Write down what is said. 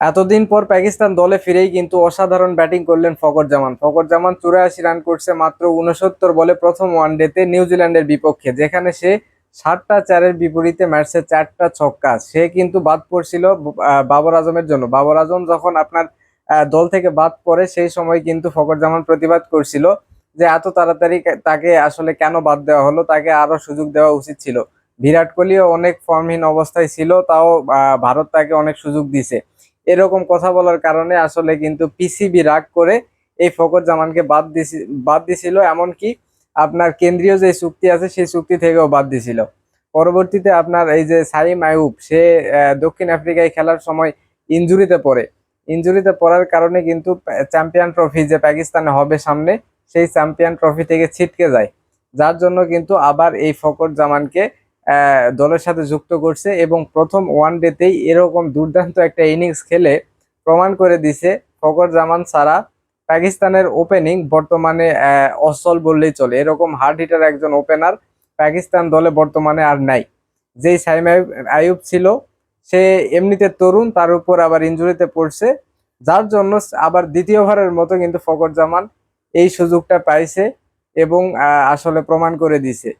এতদিন পর পাকিস্তান দলে ফিরেই কিন্তু অসাধারণ ব্যাটিং করলেন ফকর জামান ফকর জামান চুরাশি রান করছে মাত্র উনসত্তর বলে প্রথম ওয়ানডেতে নিউজিল্যান্ডের বিপক্ষে, যেখানে সে সাতটা চারের বিপরীতে মারছে চারটা ছক্কা। সে কিন্তু বাদ পড়ছিল বাবর আজমের জন্য। বাবর আজম যখন আপনার দল থেকে বাদ পড়ে, সেই সময় কিন্তু ফকর জামান প্রতিবাদ করছিল যে এত তাড়াতাড়ি তাকে আসলে কেন বাদ দেওয়া হলো? তাকে আরও সুযোগ দেওয়া উচিত ছিল। বিরাট কোহলিও অনেক ফর্মহীন অবস্থায় ছিল, তাও ভারত তাকে অনেক সুযোগ দিছে। এরকম কথা বলার কারণে আসলে কিন্তু পিসিবি রাগ করে এই ফকর জামানকে বাদ দিছি বাদ দিছিল। এমনকি আপনার কেন্দ্রীয় যে চুক্তি আছে, সেই চুক্তি থেকেও বাদ দিছিল। পরবর্তীতে আপনার এই যে সাইম আইয়ুব, সে দক্ষিণ আফ্রিকায় খেলার সময় ইনজুরিতে পড়ে। ইনজুরিতে পড়ার কারণে কিন্তু চ্যাম্পিয়ন ট্রফি যে পাকিস্তানে হবে সামনে, সেই চ্যাম্পিয়ন ট্রফি থেকে ছিটকে যায়। যার জন্য কিন্তু আবার এই ফকর জামানকে দলের সাথে যুক্ত করছে এবং প্রথম ওয়ান ডেতেই এরকম দুর্দান্ত একটা ইনিংস খেলে প্রমাণ করে দিছে ফকর জামান ছাড়া পাকিস্তানের ওপেনিং বর্তমানে অসল বললেই চলে। এরকম হার্ড হিটার একজন ওপেনার পাকিস্তান দলে বর্তমানে আর নাই। যেই সাইম আয়ুব ছিল, সে এমনিতে তরুণ, তার উপর আবার ইনজুরিতে পড়ছে। যার জন্য আবার দ্বিতীয় ওভারের মতো কিন্তু ফকর জামান এই সুযোগটা পাইছে এবং আসলে প্রমাণ করে দিছে।